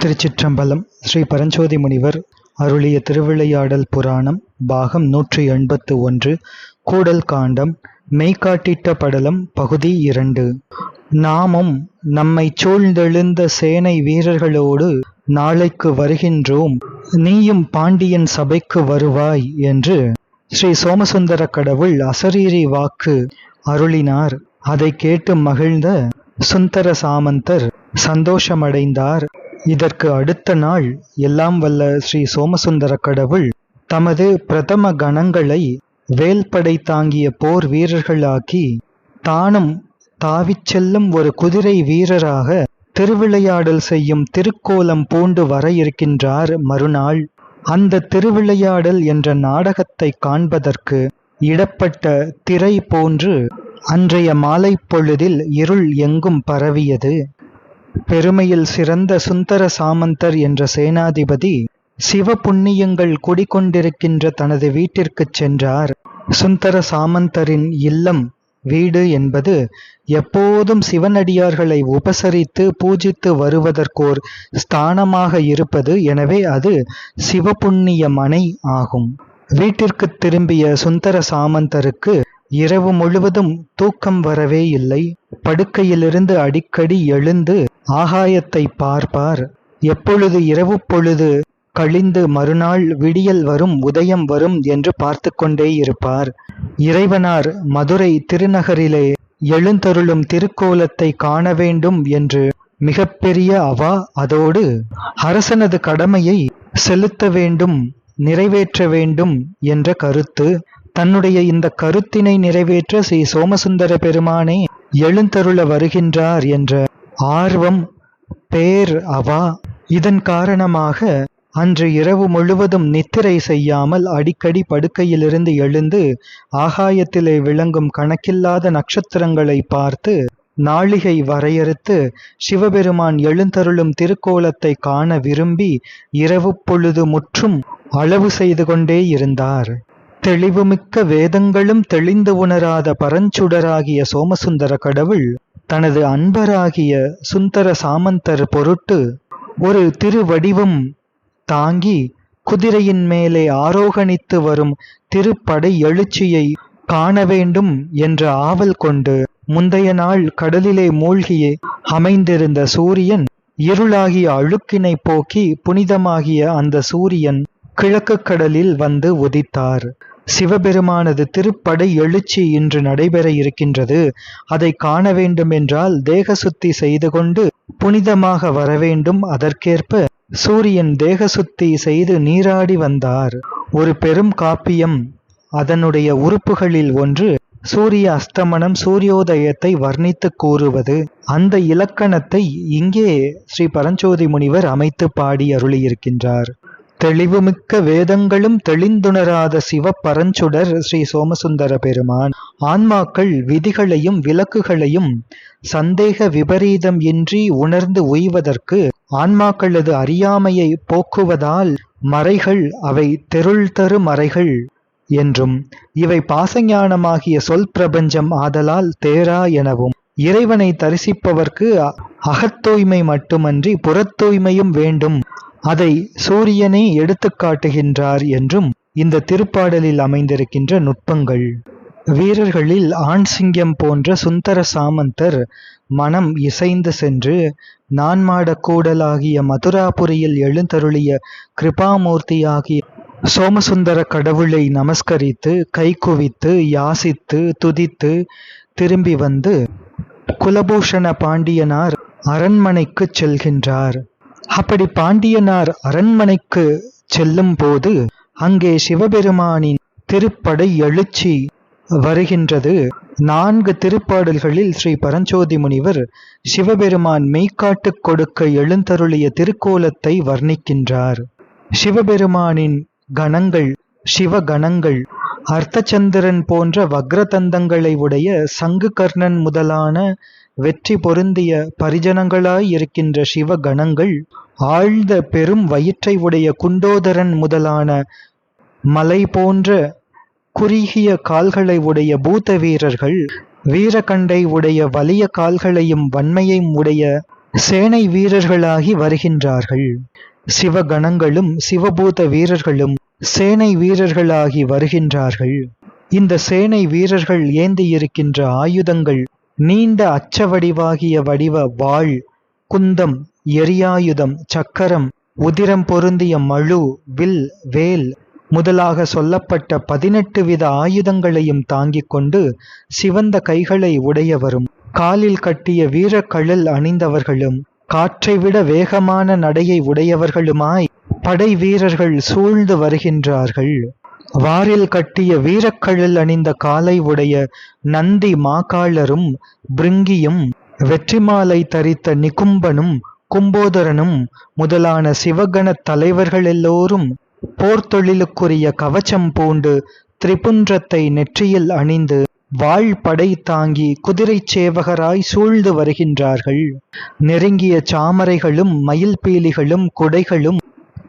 திருச்சிற்றம்பலம் ஸ்ரீ பரஞ்சோதி முனிவர் அருளிய திருவிளையாடல் புராணம் பாகம் நூற்றி எண்பத்து ஒன்று கூடல் காண்டம் மெய்காட்டிட்ட படலம் பகுதி இரண்டு. நாமும் நம்மை சூழ்ந்தெழுந்த சேனை வீரர்களோடு நாளைக்கு வருகின்றோம். நீயும் பாண்டியன் சபைக்கு வருவாய் என்று ஸ்ரீ சோமசுந்தர கடவுள் அசரீரி வாக்கு அருளினார். அதை கேட்டு மகிழ்ந்த சுந்தர சாமந்தர் சந்தோஷமடைந்தார். இதற்கு அடுத்த நாள் எல்லாம் வல்ல ஸ்ரீ சோமசுந்தர கடவுள் தமது பிரதம கணங்களை வேல்படை தாங்கிய போர் வீரர்களாக்கி தானும் தாவிச் செல்லும் ஒரு குதிரை வீரராக திருவிளையாடல் செய்யும் திருக்கோலம் பூண்டு வர இருக்கின்றார் மறுநாள். அந்த திருவிளையாடல் என்ற நாடகத்தை காண்பதற்கு இடப்பட்ட திரை போன்று அன்றைய மாலை பொழுதில் இருள் எங்கும் பரவியது. பெருமையில் சிறந்த சுந்தர சாமந்தர் என்ற சேனாதிபதி சிவ புண்ணியங்கள் குடிகொண்டிருக்கின்ற தனது வீட்டிற்குச் சென்றார். சுந்தர சாமந்தரின் இல்லம் வீடு என்பது எப்போதும் சிவனடியார்களை உபசரித்து பூஜித்து வருவதற்கோர் ஸ்தானமாக இருப்பது எனவே அது சிவபுண்ணிய மனை ஆகும். வீட்டிற்கு திரும்பிய சுந்தர சாமந்தருக்கு இரவு முழுவதும் தூக்கம் வரவே இல்லை. படுக்கையிலிருந்து அடிக்கடி எழுந்து ஆகாயத்தை பார்ப்பார். எப்பொழுது இரவு பொழுது கழிந்து மறுநாள் விடியல் வரும் உதயம் வரும் என்று பார்த்து கொண்டே இருப்பார். இறைவனார் மதுரை திருநகரிலே எழுந்தருளும் திருக்கோலத்தை காண வேண்டும் என்று மிகப்பெரிய அவா அதோடு அரசனது கடமையை செலுத்த வேண்டும் நிறைவேற்ற வேண்டும் என்ற கருத்து தன்னுடைய இந்த கருத்தினை நிறைவேற்ற ஸ்ரீ சோமசுந்தர பெருமானே எழுந்தருள வருகின்றார் என்ற ஆர்வம் பேர் அவா. இதன் காரணமாக அன்று இரவு முழுவதும் நித்திரை செய்யாமல் அடிக்கடி படுக்கையிலிருந்து எழுந்து ஆகாயத்திலே விளங்கும் கணக்கில்லாத நட்சத்திரங்களை பார்த்து நாளிகை வரையறுத்து சிவபெருமான் எழுந்தருளும் திருக்கோலத்தை காண விரும்பி இரவு பொழுது முற்றும் அளவு செய்து கொண்டே இருந்தார். தெளிவுமிக்க வேதங்களும் தெளிந்து உணராத பரஞ்சுடராகிய சோமசுந்தர கடவுள் தனது அன்பராகிய சுந்தர சாமந்தர் பொருட்டு ஒரு திருவடிவம் தாங்கி குதிரையின் மேலே ஆரோகணித்து வரும் திருப்படை எழுச்சியை காண வேண்டும் என்ற ஆவல் கொண்டு முந்தைய நாள் கடலிலே மூழ்கியே அமைந்திருந்த சூரியன் இருளாகிய அழுக்கினை போக்கி புனிதமாகிய அந்த சூரியன் கிழக்கு கடலில் வந்து உதித்தார். சிவபெருமானது திருப்படை எழுச்சி இன்று நடைபெற இருக்கின்றது. அதை காண வேண்டுமென்றால் தேக சுத்தி செய்து கொண்டு புனிதமாக வரவேண்டும் அதற்கேற்ப சூரியன் தேக சுத்தி செய்து நீராடி வந்தார். ஒரு பெரும் காப்பியம். அதனுடைய உறுப்புகளில் ஒன்று சூரிய அஸ்தமனம் சூரியோதயத்தை வர்ணித்து கூறுவது. அந்த இலக்கணத்தை இங்கே ஸ்ரீ பரஞ்சோதி முனிவர் அமைத்து பாடி அருளியிருக்கின்றார். தெளிவுமிக்க வேதங்களும் தெளிந்துணராத சிவ பரஞ்சுடர் ஸ்ரீ சோமசுந்தர பெருமான். ஆன்மாக்கள் விதிகளையும் விலக்குகளையும் சந்தேக விபரீதம் இன்றி உணர்ந்து உய்வதற்கு ஆன்மாக்களது அறியாமையை போக்குவதால் மறைகள் அவை தெருள் தரு மறைகள் என்றும் இவை பாசஞானமாகிய சொல் பிரபஞ்சம் ஆதலால் தேரா எனவும். இறைவனை தரிசிப்பவர்க்கு அகத்தூய்மை மட்டுமன்றி புறத்தூய்மையும் வேண்டும். அதை சூரியனே எடுத்து காட்டுகின்றார் என்றும் இந்த திருப்பாடலில் அமைந்திருக்கின்ற நுட்பங்கள். வீரர்களில் ஆண் சிங்கம் போன்ற சுந்தர சாமந்தர் மனம் இசைந்து சென்று நான்மாட கூடலாகிய மதுராபுரியில் எழுந்தருளிய கிருபாமூர்த்தியாகிய சோமசுந்தர கடவுளை நமஸ்கரித்து கைகுவித்து யாசித்து துதித்து திரும்பி வந்து குலபூஷண பாண்டியனார் அரண்மனைக்குச் செல்கின்றார். அப்படி பாண்டியனார் அரண்மனைக்கு செல்லும் போது அங்கே சிவபெருமானின் திருப்படை எழுச்சி வருகின்றது. நான்கு திருப்பாடல்களில் ஸ்ரீ பரஞ்சோதி முனிவர் சிவபெருமான் மெய்க்காட்டு கொடுக்க எழுந்தருளிய திருக்கோலத்தை வர்ணிக்கின்றார். சிவபெருமானின் கணங்கள் சிவகணங்கள் அர்த்தச்சந்திரன் போன்ற வக்ரதந்தங்களை உடைய சங்கு கர்ணன் முதலான வெற்றி பொருந்திய பரிஜனங்களாயிருக்கின்ற சிவகணங்கள் ஆழ்ந்த பெரும் வயிற்றை உடைய குண்டோதரன் முதலான மலை போன்ற குறுகிய கால்களை உடைய பூத்த வீரர்கள் வீரகண்டை உடைய வலிய கால்களையும் வன்மையும் உடைய சேனை வீரர்களாகி வருகின்றார்கள். சிவகணங்களும் சிவபூத வீரர்களும் சேனை வீரர்களாகி வருகின்றார்கள். இந்த சேனை வீரர்கள் ஏந்தியிருக்கின்ற ஆயுதங்கள் நீண்ட அச்ச வடிவாகிய வடிவ வாள் குந்தம் எரியாயுதம் சக்கரம் உதிரம் பொருந்திய மழு வில் வேல் முதலாக சொல்லப்பட்ட பதினெட்டு வித ஆயுதங்களையும் தாங்கிக் கொண்டு சிவந்த கைகளை உடையவரும். காலில் கட்டிய வீரக்கழல் அணிந்தவர்களும் காற்றை விட வேகமான நடையை உடையவர்களுமாய் படை வீரர்கள் சூழ்ந்து வருகின்றார்கள். வாரில் கட்டிய வீரக்கழல் அணிந்த காலை உடைய நந்தி மாகாளரும் பிருங்கியும் வெற்றிமாலை தரித்த நிகும்பனும் கும்போதரனும் முதலான சிவகணத் தலைவர்கள் எல்லோரும் போர்த்தொழிலுக்குரிய கவச்சம் பூண்டு திரிபுன்றத்தை நெற்றியில் அணிந்து வாழ் படை தாங்கி குதிரைச் சேவகராய் சூழ்ந்து வருகின்றார்கள். நெருங்கிய சாமரைகளும் மயில் பீலிகளும் குடைகளும்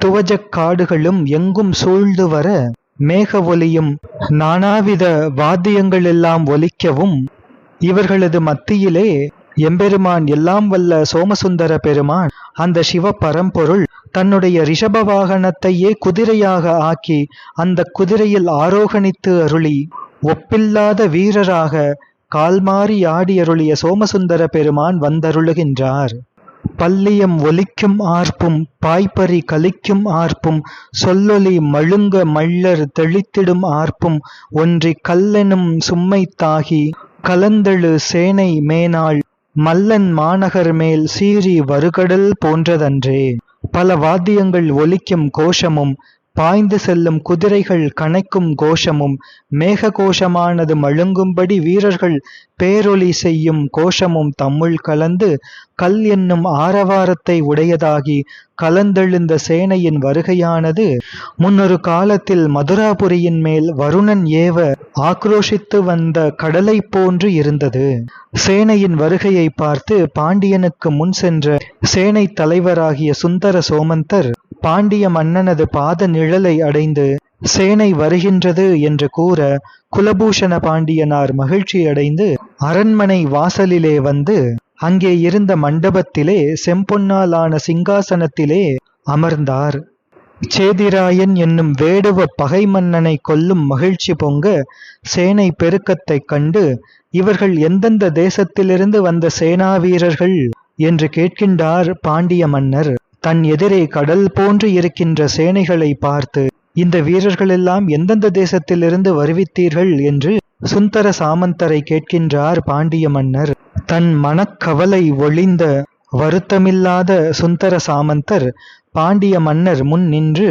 துவஜக் காடுகளும் எங்கும் சூழ்ந்து வர மேக ஒலியும் நானாவித வாத்தியங்கள் எல்லாம் ஒலிக்கவும் இவர்களது மத்தியிலே எம்பெருமான் எல்லாம் வல்ல சோமசுந்தர பெருமான் அந்த சிவ பரம்பொருள் தன்னுடைய ரிஷப வாகனத்தையே குதிரையாக ஆக்கி அந்த குதிரையில் ஆரோகணித்து அருளி ஒப்பில்லாத வீரராக கால்மாறி ஆடி அருளிய சோமசுந்தர பெருமான் வந்தருளுகின்றார். பல்லியம் ஒலிக்கும் ஆர்ப்பும் பாய்ப்பறி கலிக்கும் ஆர்ப்பும் சொல்லொலி மழுங்க மள்ளர் தெளித்திடும் ஆர்ப்பும் ஒன்றி கல்லெனும் சும்மைத்தாகி கலந்தெழு சேனை மேனாள் மல்லன் மாநகர் மேல் சீறி வருகடல் போன்றதன்றே. பல வாத்தியங்கள் ஒலிக்கும் கோஷமும் பாய்ந்து செல்லும் குதிரைகள் கனைக்கும் கோஷமும் மேக கோஷமானது மழுங்கும்படி வீரர்கள் பேரொலி செய்யும் கோஷமும் தம்முள் கலந்து கல் என்னும் ஆரவாரத்தை உடையதாகி கலந்தெழுந்த சேனையின் வருகையானது முன்னொரு காலத்தில் மதுராபுரியின் மேல் வருணன் ஏவ ஆக்ரோஷித்து வந்த கடலை போன்று இருந்தது. சேனையின் வருகையை பார்த்து பாண்டியனுக்கு முன் சென்ற சேனை தலைவராகிய சுந்தர சோமந்தர் பாண்டிய மன்னனது பாத நிழலை அடைந்து சேனை வருகின்றது என்று கூற குலபூஷண பாண்டியனார் மகிழ்ச்சியடைந்து அரண்மனை வாசலிலே வந்து அங்கே இருந்த மண்டபத்திலே செம்பொன்னாலான சிங்காசனத்திலே அமர்ந்தார். சேதிராயன் என்னும் வேடுவ பகை மன்னனை கொல்லும் மகிழ்ச்சி பொங்க சேனை பெருக்கத்தைக் கண்டு இவர்கள் எந்தெந்த தேசத்திலிருந்து வந்த சேனா வீரர்கள் என்று கேட்கின்றார் பாண்டிய மன்னர். தன் எதிரே கடல் போன்று இருக்கின்ற சேனைகளை பார்த்து இந்த வீரர்களெல்லாம் எந்தெந்த தேசத்திலிருந்து வருவித்தீர்கள் என்று சுந்தர சாமந்தரை கேட்கின்றார் பாண்டிய மன்னர். தன் மனக்கவலை ஒளிந்த வருத்தமில்லாத சுந்தர சாமந்தர் பாண்டிய மன்னர் முன் நின்று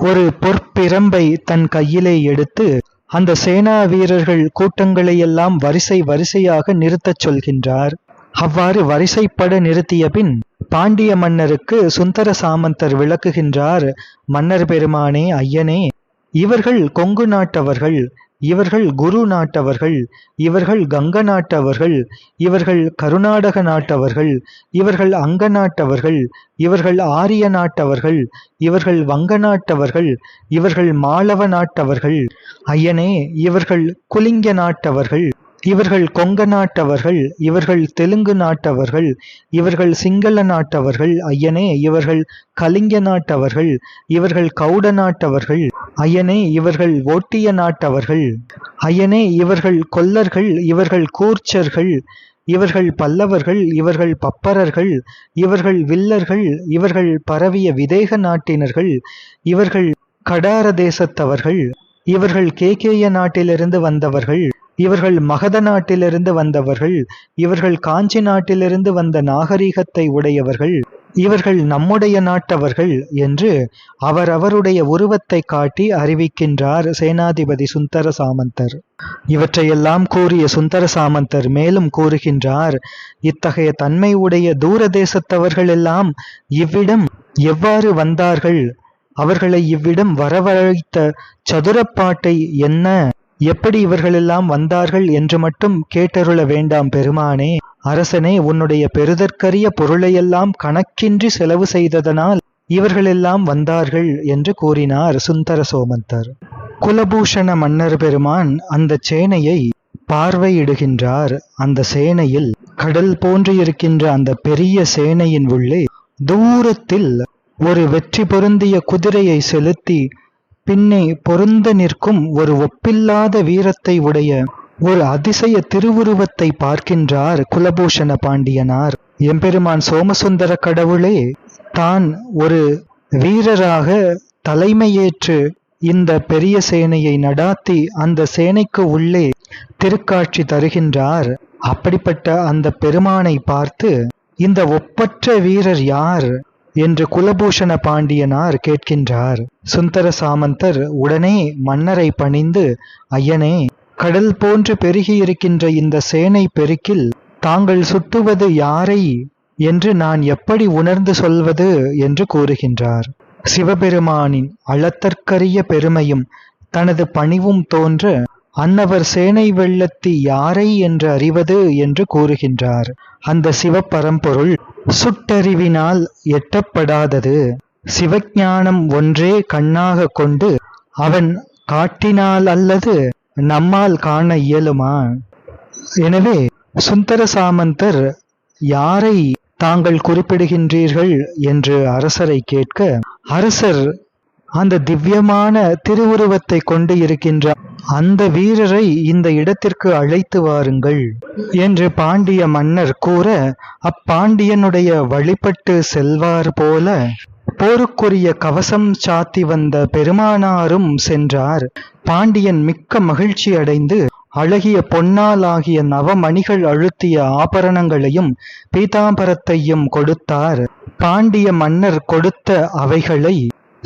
ஒரு பொற்பிரம்பை தன் கையிலே எடுத்து அந்த சேனா வீரர்கள் கூட்டங்களையெல்லாம் வரிசை வரிசையாக நிறுத்தச் சொல்கின்றார். அவ்வாறு வரிசைப்பட நிறுத்திய பின் பாண்டிய மன்னருக்கு சுந்தர சாமந்தர் விளக்குகின்றார் மன்னர் பெருமானே ஐயனே இவர்கள் கொங்கு நாட்டவர்கள் இவர்கள் குரு நாட்டவர்கள் இவர்கள் கங்க நாட்டவர்கள் இவர்கள் கருநாடக நாட்டவர்கள் இவர்கள் அங்க நாட்டவர்கள் இவர்கள் ஆரிய நாட்டவர்கள் இவர்கள் வங்க நாட்டவர்கள் இவர்கள் மாளவ நாட்டவர்கள் ஐயனே இவர்கள் குலிங்க நாட்டவர்கள். இவர்கள் கொங்க நாட்டவர்கள் இவர்கள் தெலுங்கு நாட்டவர்கள் இவர்கள் சிங்கள நாட்டவர்கள் ஐயனே இவர்கள் கலிங்க நாட்டவர்கள் இவர்கள் கவுட நாட்டவர்கள் ஐயனே இவர்கள் ஓட்டிய நாட்டவர்கள் ஐயனே இவர்கள் கொல்லர்கள் இவர்கள் கூர்ச்சர்கள் இவர்கள் பல்லவர்கள் இவர்கள் பப்பரர்கள் இவர்கள் வில்லர்கள் இவர்கள் பரவிய விதேக நாட்டினர்கள் இவர்கள் கடார தேசத்தவர்கள் இவர்கள் கேகேய நாட்டிலிருந்து வந்தவர்கள் இவர்கள் மகத நாட்டிலிருந்து வந்தவர்கள் இவர்கள் காஞ்சி நாட்டிலிருந்து வந்த நாகரிகத்தை உடையவர்கள் இவர்கள் நம்முடைய நாட்டவர்கள் என்று அவர் அவருடைய உருவத்தை காட்டி அறிவிக்கின்றார் சேனாதிபதி சுந்தர சாமந்தர். இவற்றையெல்லாம் கூறிய சுந்தர சாமந்தர் மேலும் கூறுகின்றார் இத்தகைய தன்மை உடைய தூர தேசத்தவர்கள் எல்லாம் இவ்விடம் எவ்வாறு வந்தார்கள்? அவர்களை இவ்விடம் வரவழைத்த சதுரப்பாட்டை என்ன எப்படி இவர்களெல்லாம் வந்தார்கள் என்று மட்டும் கேட்டருள வேண்டாம் பெருமானே. அரசனே உன்னுடைய பெருதற்கரிய பொருளையெல்லாம் கணக்கின்றி செலவு செய்ததனால் இவர்களெல்லாம் வந்தார்கள் என்று கூறினார் சுந்தர சோமந்தர் குலபூஷண மன்னர் பெருமான் அந்த சேனையை பார்வையிடுகின்றார். அந்த சேனையில் கடல் போன்று இருக்கின்ற அந்த பெரிய சேனையின் உள்ளே தூரத்தில் ஒரு வெற்றி பொருந்திய குதிரையை செலுத்தி பின்னே பொருந்த நிற்கும் ஒரு ஒப்பில்லாத வீரத்தை உடைய ஒரு அதிசய திருவுருவத்தை பார்க்கின்றார் குலபூஷண பாண்டியனார். எம்பெருமான் சோமசுந்தர கடவுளே தான் ஒரு வீரராக தலைமையேற்று இந்த பெரிய சேனையை நடாத்தி அந்த சேனைக்கு உள்ளே திருக்காட்சி தருகின்றார். அப்படிப்பட்ட அந்த பெருமானை பார்த்து இந்த ஒப்பற்ற வீரர் யார்? என்று குலபூஷண பாண்டியனார் கேட்கின்றார். சுந்தர சாமந்தர் உடனே மன்னரை பணிந்து ஐயனே கடல் போன்று பெருகியிருக்கின்ற இந்த சேனை பெருக்கில் தாங்கள் சுட்டுவது யாரை? என்று நான் எப்படி உணர்ந்து சொல்வது? என்று கூறுகின்றார். சிவபெருமானின் அளத்தற்கரிய பெருமையும் தனது பணிவும் தோன்ற அன்னவர் சேனை வெள்ளத்தி யாரை? என்று அறிவது என்று கூறுகின்றார். அந்த சிவப்பரம்பொருள் சுட்டறிவினால் எட்டப்படாதது. சிவஞானம் ஒன்றே கண்ணாக கொண்டு அவன் காட்டினால் அல்லது நம்மால் காண இயலுமா? எனவே சுந்தர சாமந்தர் யாரை தாங்கள் குறிப்பிடுகின்றீர்கள்? என்று அரசரை கேட்க அரசர் அந்த திவ்யமான திருவுருவத்தை கொண்டு இருக்கின்ற அந்த வீரரை இந்த இடத்திற்கு அழைத்து வாருங்கள் என்று பாண்டிய மன்னர் கூற அப்பாண்டியனுடைய வழிபட்டு செல்வார் போல போருக்குரிய கவசம் சாத்தி வந்த பெருமானாரும் சென்றார். பாண்டியன் மிக்க மகிழ்ச்சி அடைந்து அழகிய பொன்னாலாகிய நவமணிகள் அழுத்திய ஆபரணங்களையும் பீதாம்பரத்தையும் கொடுத்தார். பாண்டிய மன்னர் கொடுத்த அவைகளை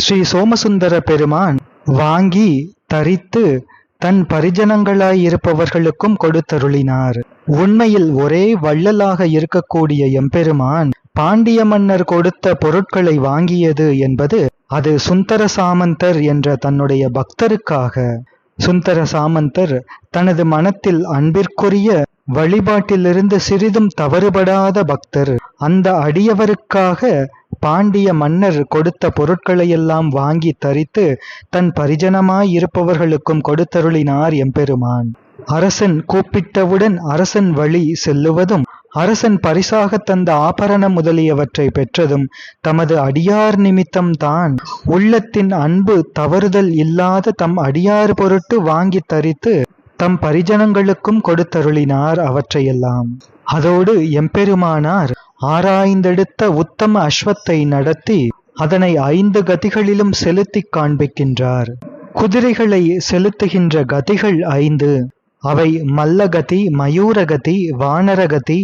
ஸ்ரீ சோமசுந்தர பெருமான் வாங்கி தரித்து தன் பரிஜனங்களாயிருப்பவர்களுக்கும் கொடுத்தருளினார். உண்மையில் ஒரே வள்ளலாக இருக்கக்கூடிய எம்பெருமான் பாண்டிய மன்னர் கொடுத்த பொருட்களை வாங்கியது என்பது அது சுந்தர சாமந்தர் என்ற தன்னுடைய பக்தருக்காக. சுந்தர சாமந்தர் தனது மனத்தில் அன்பிற்குரிய வழிபாட்டிலிருந்து சிறிதும் தவறுபடாத பக்தர். அந்த அடியவருக்காக பாண்டிய மன்னர் கொடுத்த பொருட்களையெல்லாம் வாங்கி தரித்து தன் பரிஜனமாயிருப்பவர்களுக்கும் கொடுத்தருளினார் எம்பெருமான். அரசன் கூப்பிட்டவுடன் அரசன் வழி செல்லுவதும் அரசன் பரிசாக தந்த ஆபரணம் முதலியவற்றை பெற்றதும் தமது அடியார் நிமித்தம் தான் உள்ளத்தின் அன்பு தவறுதல் இல்லாத தம் அடியார் பொருட்டு வாங்கி தரித்து தம் பரிஜனங்களுக்கும் கொடுத்தருளினார் அவற்றையெல்லாம். அதோடு எம்பெருமானார் ஆராய்ந்தெடுத்த உத்தம அஸ்வத்தை நடத்தி அதனை ஐந்து கதிகளிலும் செலுத்திக் காண்பிக்கின்றார். குதிரைகளை செலுத்துகின்ற கதிகள் ஐந்து. அவை மல்லகதி மயூரகதி வானரகதி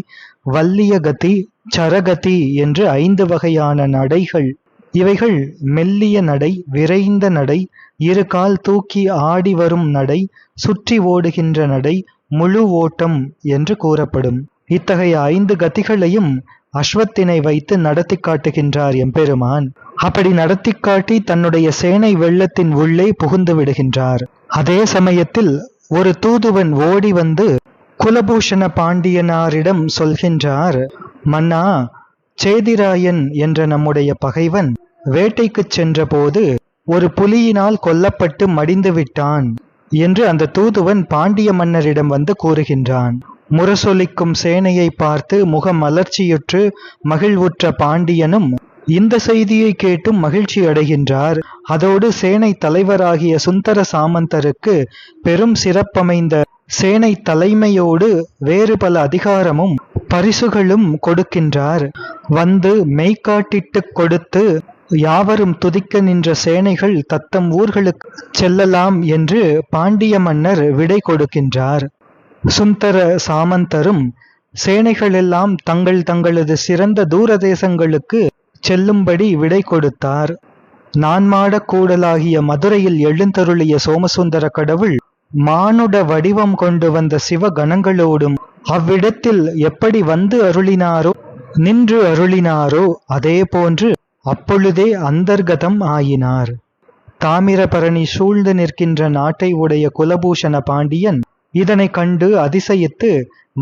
வல்லியகதி சரகதி என்று ஐந்து வகையான நடைகள். இவைகள் மெல்லிய நடை விரைந்த நடை இரு கால் தூக்கி ஆடி வரும் நடை சுற்றி ஓடுகின்ற நடை முழு ஓட்டம் என்று கூறப்படும். இத்தகைய ஐந்து கதிகளையும் அஸ்வத்தினை வைத்து நடத்தி காட்டுகின்றார் எம்பெருமான். அப்படி நடத்தி காட்டி தன்னுடைய சேனை வெள்ளத்தின் உள்ளே புகுந்து விடுகின்றார். அதே சமயத்தில் ஒரு தூதுவன் ஓடி வந்து குலபூஷண பாண்டியனாரிடம் சொல்கின்றார் மன்னா சேதிராயன் என்ற நம்முடைய பகைவன் வேட்டைக்குச் சென்றபோது ஒரு புலியினால் கொல்லப்பட்டு மடிந்து விட்டான் என்று அந்த தூதுவன் பாண்டிய மன்னரிடம் வந்து கூறுகின்றான். முரசொலிக்கும் சேனையை பார்த்து முகம் மலர்ச்சியுற்று மகிழ்வுற்ற பாண்டியனும் இந்த செய்தியை கேட்டும் மகிழ்ச்சி அடைகின்றார். அதோடு சேனை தலைவராகிய சுந்தர சாமந்தருக்கு பெரும் சிறப்பமைந்த சேனை தலைமையோடு வேறு பல அதிகாரமும் பரிசுகளும் கொடுக்கின்றார். வந்து மெய்காட்டிட்டு கொடுத்து யாவரும் துதிக்க நின்ற சேனைகள் தத்தம் ஊர்களுக்கு செல்லலாம் என்று பாண்டிய மன்னர் விடை கொடுக்கின்றார். சுந்தர சாமந்தரும் சேனைகளெல்லாம் தங்கள் தங்களது சிறந்த தூர தேசங்களுக்கு செல்லும்படி விடை கொடுத்தார். நான்மாடக் கூடலாகிய மதுரையில் எழுந்தருளிய சோமசுந்தர கடவுள் மானுட வடிவம் கொண்டு வந்த சிவகணங்களோடும் அவ்விடத்தில் எப்படி வந்து அருளினாரோ நின்று அருளினாரோ அதே போன்று அப்பொழுதே அந்தர்கதம் ஆயினார். தாமிரபரணி சூழ்ந்து நிற்கின்ற நாட்டை உடைய குலபூஷண பாண்டியன் இதனை கண்டு அதிசயித்து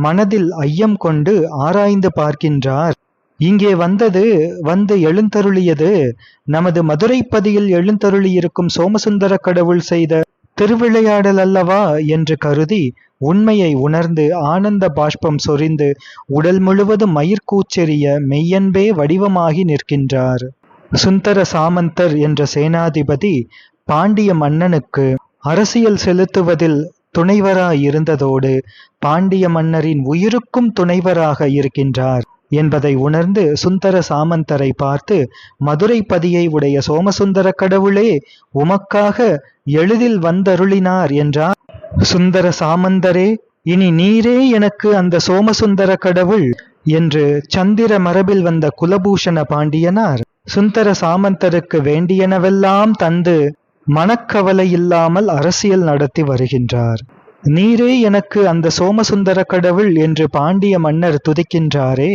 மனதில் ஐயம் கொண்டு ஆராய்ந்து பார்க்கின்றார். இங்கே வந்தது வந்து எழுந்தருளியது. நமது மதுரைப்பதியில் எழுந்தருளியிருக்கும் சோமசுந்தர கடவுள் செய்த திருவிளையாடல் அல்லவா என்று கருதி உண்மையை உணர்ந்து ஆனந்த பாஷ்பம் சொரிந்து உடல் முழுவதும் மயிர்கூச்செறிய மெய்யன்பே வடிவமாகி நிற்கின்றார். சுந்தர சாமந்தர் என்ற சேனாதிபதி பாண்டிய மன்னனுக்கு அரசியல் செலுத்துவதில் துணைவராயிருந்ததோடு பாண்டிய மன்னரின் உயிருக்கும் துணைவராக இருக்கின்றார் என்பதை உணர்ந்து சுந்தர சாமந்தரை பார்த்து மதுரை பதியை உடைய சோமசுந்தர கடவுளே உமக்காக எளிதில் வந்தருளினார் என்றார் சுந்தர சாமந்தரே இனி நீரே எனக்கு அந்த சோமசுந்தர கடவுள் என்று சந்திர மரபில் வந்த குலபூஷண பாண்டியனார் சுந்தர சாமந்தருக்கு வேண்டியனவெல்லாம் தந்து மனக்கவலை இல்லாமல் அரசியல் நடத்தி வருகின்றார். நீரே எனக்கு அந்த சோமசுந்தர கடவுள் என்று பாண்டிய மன்னர் துதிக்கின்றாரே.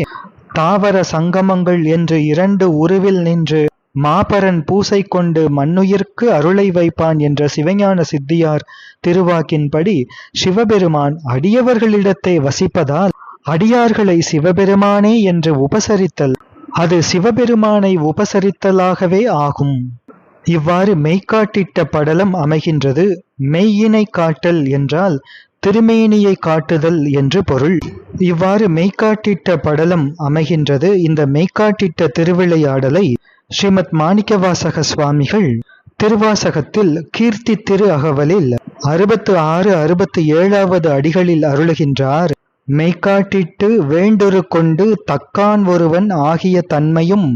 தாவர சங்கமங்கள் என்று இரண்டு உருவில் நின்று மாபரன் பூசை கொண்டு மண்ணுயிர்க்கு அருளை வைப்பான் என்ற சிவஞான சித்தியார் திருவாக்கின்படி சிவபெருமான் அடியவர்களிடத்தை வசிப்பதால் அடியார்களை சிவபெருமானே என்று உபசரித்தல் அது சிவபெருமானை உபசரித்தலாகவே ஆகும். இவ்வாறு மெய்காட்டிட்ட படலம் அமைகின்றது. மெய்யினை காட்டல் என்றால் திருமேனியை காட்டுதல் என்று பொருள். இவ்வாறு மெய்காட்டிட்ட படலம் அமைகின்றது இந்த மெய்காட்டிட்ட திருவிளையாடலை ஸ்ரீமத் மாணிக்கவாசக சுவாமிகள் திருவாசகத்தில் கீர்த்தி திரு அகவலில் அறுபத்து ஆறு அறுபத்தி ஏழாவது அடிகளில் அருளுகின்றார். மெய்காட்டிட்டு வேண்டொரு கொண்டு தக்கான் ஒருவன் ஆகிய தன்மையும்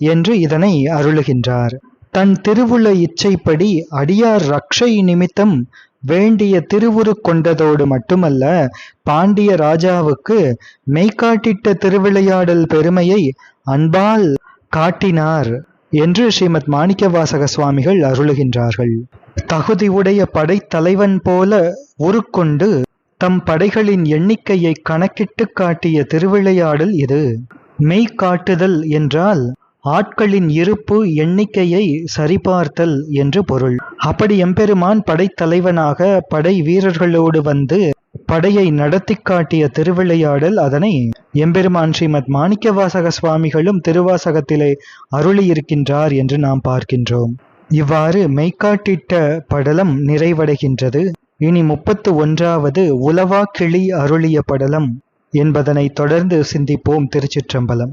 என்று இதனை அருளுகின்றார். தன் திருவுள இச்சைப்படி அடியார் ரக்ஷை நிமித்தம் வேண்டிய திருவுரு கொண்டதோடு மட்டுமல்ல பாண்டிய ராஜாவுக்கு மெய்காட்டிட்ட திருவிளையாடல் பெருமையை அன்பால் காட்டினார் என்று ஸ்ரீமத் மாணிக்கவாசக சுவாமிகள் அருளுகின்றார்கள். தகுதியுடைய படைத்தலைவன் போல உருக்கொண்டு தம் படைகளின் எண்ணிக்கையை கணக்கிட்டு காட்டிய திருவிளையாடல் இது. மெய்காட்டுதல் என்றால் ஆட்களின் இருப்பு எண்ணிக்கையை சரிபார்த்தல் என்று பொருள். அப்படி எம்பெருமான் படைத்தலைவனாக படை வீரர்களோடு வந்து படையை நடத்தி காட்டிய திருவிளையாடல் அதனை எம்பெருமான் ஸ்ரீமத் மாணிக்கவாசக சுவாமிகளும் திருவாசகத்திலே அருளியிருக்கின்றார் என்று நாம் பார்க்கின்றோம். இவ்வாறு மெய்காட்டிட்ட படலம் நிறைவடைகின்றது. இனி முப்பத்து ஒன்றாவது உலவா கிளி அருளிய படலம் என்பதனை தொடர்ந்து சிந்திப்போம் திருச்சிற்றம்பலம்.